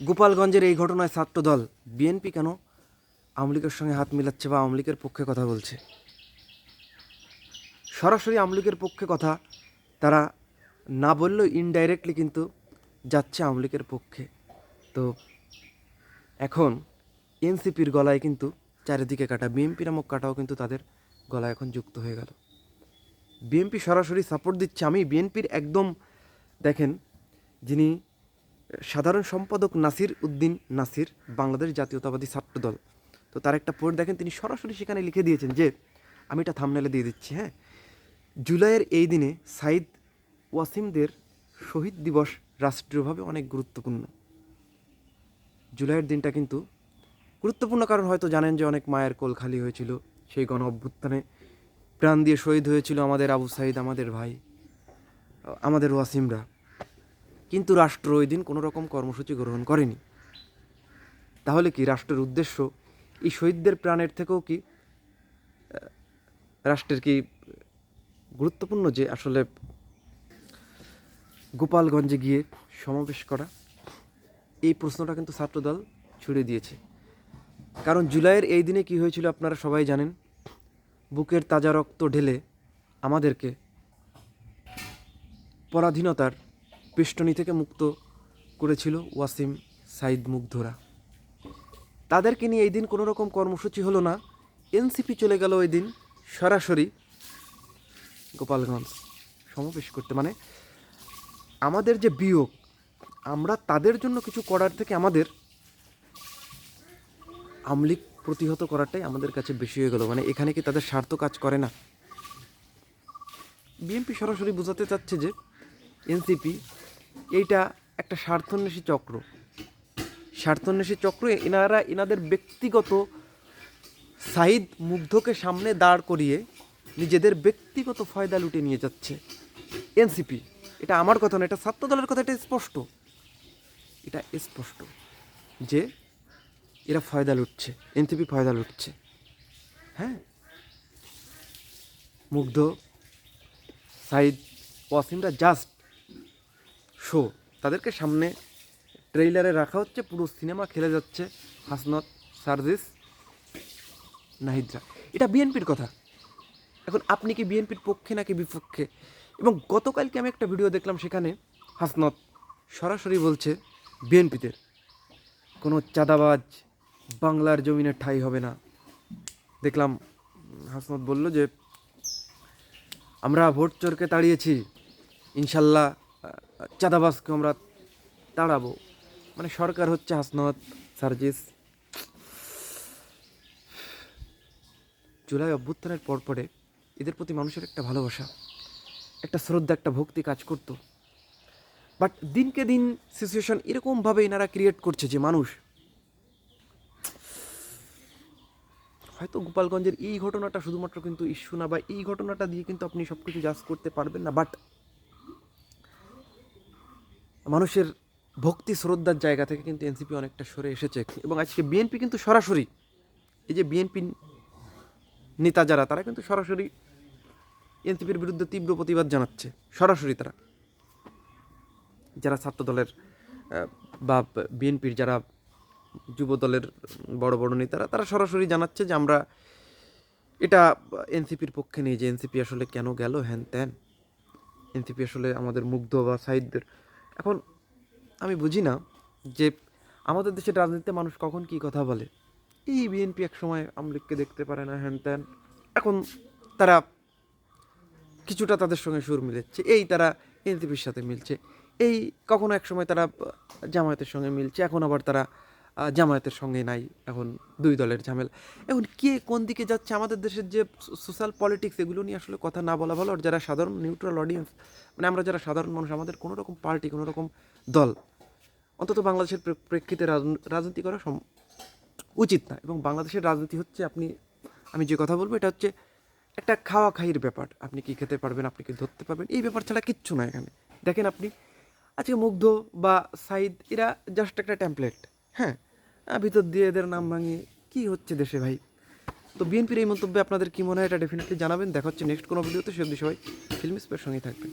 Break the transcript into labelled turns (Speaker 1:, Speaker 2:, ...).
Speaker 1: গোপালগঞ্জের এই ঘটনায় ছাত্রদল বিএনপি কেন আওয়ামী লীগের সঙ্গে হাত মিলাচ্ছে বা আওয়ামী লীগের পক্ষে কথা বলছে? সরাসরি আওয়ামী লীগের পক্ষে কথা তারা না বললেও ইনডাইরেক্টলি কিন্তু যাচ্ছে আওয়ামী লীগের পক্ষে। তো এখন এনসিপির গলায় কিন্তু চারিদিকে কাটা, বিএনপি নামক কাটাও কিন্তু তাদের গলায় এখন যুক্ত হয়ে গেল। বিএনপি সরাসরি সাপোর্ট দিচ্ছে। আমি বিএনপির একদম দেখেন যিনি সাধারণ সম্পাদক নাসির উদ্দিন নাসির, বাংলাদেশ জাতীয়তাবাদী ছাত্রদল। তো তার একটা পোস্ট দেখেন, তিনি সরাসরি সেখানে লিখে দিয়েছেন যে, আমি এটা থামনেলে দিয়ে দিচ্ছি হ্যাঁ? জুলাইয়ের এই দিনে সাইদ ওয়াসিমদের শহীদ দিবস রাষ্ট্রীয়ভাবে অনেক গুরুত্বপূর্ণ। জুলাইয়ের দিনটা কিন্তু গুরুত্বপূর্ণ কারণ হয়তো জানেন যে অনেক মায়ের কোল খালি হয়েছিল, সেই গণ অভ্যুত্থানে প্রাণ দিয়ে শহীদ হয়েছিল আমাদের আবু সাইদ, আমাদের ভাই, আমাদের ওয়াসিমরা। কিন্তু রাষ্ট্র ওই দিন কোনো রকম কর্মসূচি গ্রহণ করেনি। তাহলে কি রাষ্ট্রের উদ্দেশ্য এই শহীদদের প্রাণের থেকেও কি রাষ্ট্রের কি গুরুত্বপূর্ণ যে আসলে গোপালগঞ্জে গিয়ে সমাবেশ করা? এই প্রশ্নটা কিন্তু ছাত্রদল ছুড়ে দিয়েছে। কারণ জুলাইয়ের এই দিনে কি হয়েছিল আপনারা সবাই জানেন, বুকের তাজা রক্ত ঢেলে আমাদেরকে পরাধীনতার বেষ্টনী থেকে মুক্ত করেছিল ওয়াসিম সাইদ মুগ্ধরা। তাদেরকে নিয়ে এই দিন কোনো রকম কর্মসূচি হলো না। এনসিপি চলে গেল ওই দিন সরাসরি গোপালগঞ্জ সমাবেশ করতে। মানে আমাদের যে বিয়োগ, আমরা তাদের জন্য কিছু করার থেকে আমাদের আমলিক প্রতিহত করাটাই আমাদের কাছে বেশি হয়ে গেল। মানে এখানে কি তাদের স্বার্থ কাজ করে না? বিএনপি সরাসরি বোঝাতে চাচ্ছে যে এনসিপি এইটা একটা স্বার্থন্বেষী চক্র। স্বার্থন্বেষী চক্র এনারা, এনাদের ব্যক্তিগত সাইদ মুগ্ধকে সামনে দাঁড় করিয়ে নিজেদের ব্যক্তিগত ফয়দা লুটে নিয়ে যাচ্ছে এনসিপি। এটা আমার কথা না এটা ছাত্র দলের কথা, এটা স্পষ্ট। এটা স্পষ্ট যে এরা ফয়দা লুটছে, এনসিপি ফয়দা লুটছে। হ্যাঁ? মুগ্ধ, সাইদ, ওয়াসিমরা জাস্ট শো। তাদেরকে সামনে ট্রেইলারে রাখা হচ্ছে, পুরো সিনেমা খেলে যাচ্ছে হাসনত, সার্জিস, নাহিদরা। এটা বিএনপির কথা। এখন আপনি কি বিএনপির পক্ষে নাকি বিপক্ষে? এবং গতকালকে আমি একটা ভিডিও দেখলাম সেখানে হাসনত সরাসরি বলছে বিএনপিদের কোনো চাঁদাবাজ বাংলার জমিনে ঠাই হবে না। দেখলাম হাসনত বলল যে, আমরা ভোট চোরকে তাড়িয়েছি, ইনশাল্লাহ চাঁদাবাজকে আমরা তাড়াবো। মানে সরকার হচ্ছে হাসনত সার্জিস। জুলাই অভ্যুত্থানের পরপরে এদের প্রতি মানুষের একটা ভালোবাসা, একটা শ্রদ্ধা, একটা ভক্তি কাজ করতো। বাট দিনকে দিন সিচুয়েশন এরকমভাবে এনারা ক্রিয়েট করছে যে মানুষ, হয়তো গোপালগঞ্জের এই ঘটনাটা শুধুমাত্র কিন্তু ইস্যু না বা এই ঘটনাটা দিয়ে কিন্তু আপনি সব কিছু জাজ করতে পারবেন না। বাট মানুষের ভক্তি, শ্রদ্ধার জায়গা থেকে কিন্তু এনসিপি অনেকটা সরে এসেছে। এবং আজকে বিএনপি কিন্তু সরাসরি, এই যে বিএনপি নেতা যারা, তারা কিন্তু সরাসরি এনসিপির বিরুদ্ধে তীব্র প্রতিবাদ জানাচ্ছে, সরাসরি তারা। যারা ছাত্র দলের বা বিএনপির যারা যুব দলের বড় বড় নেতারা, তারা সরাসরি জানাচ্ছে যে আমরা এটা এনসিপির পক্ষে নেই, যে এনসিপি আসলে কেন গেল, হ্যান ত্যান। এনসিপি আসলে আমাদের মুগ্ধ বা সাহিত্যের এখন আমি বুঝি না যে আমাদের দেশের রাজনীতিতে মানুষ কখন কি কথা বলে। এই বিএনপি এক সময় আমলিককে দেখতে পারে না, হ্যান ত্যান। এখন তারা কিছুটা তাদের সঙ্গে সুর মিলেছে, এই তারা এনসিপির সাথে মিলছে। এই কখনো এক সময় তারা জামায়াতের সঙ্গে মিলছে, এখন আবার তারা জামায়াতের সঙ্গে নাই এখন দুই দলের ঝামেলা। এখন কে কোন দিকে যাচ্ছে? আমাদের দেশের যে সোশ্যাল পলিটিক্স, এগুলো নিয়ে আসলে কথা না বলা ভালো। আর যারা সাধারণ নিউট্রাল অডিয়েন্স মানে আমরা যারা সাধারণ মানুষ, আমাদের কোনো রকম পার্টি কোনো রকম দল অন্তত বাংলাদেশের প্রেক্ষিতে রাজন- রাজনীতি করা সম- উচিত না। এবং বাংলাদেশের রাজনীতি হচ্ছে আপনি, আমি যে কথা বলব, এটা হচ্ছে একটা খাওয়া খাইয়ের ব্যাপার। আপনি কি খেতে পারবেন, আপনি কি ধরতে পারবেন, এই ব্যাপার ছাড়া কিচ্ছু না এখানে। দেখেন আপনি, আজকে মুগ্ধ বা সাইদ এরা জাস্ট একটা ট্যাম্পলেট হ্যাঁ ভিতর দিয়ে এদের নাম ভাঙিয়ে কি হচ্ছে দেশে ভাই? তো বিএনপির এই মন্তব্যে আপনাদের কী মনে হয়? এটা ডেফিনেটলি জানাবেন। দেখা হচ্ছে নেক্সট কোনো ভিডিওতে। সে বিষয় ফিল্ম স্পের সঙ্গেই থাকবেন।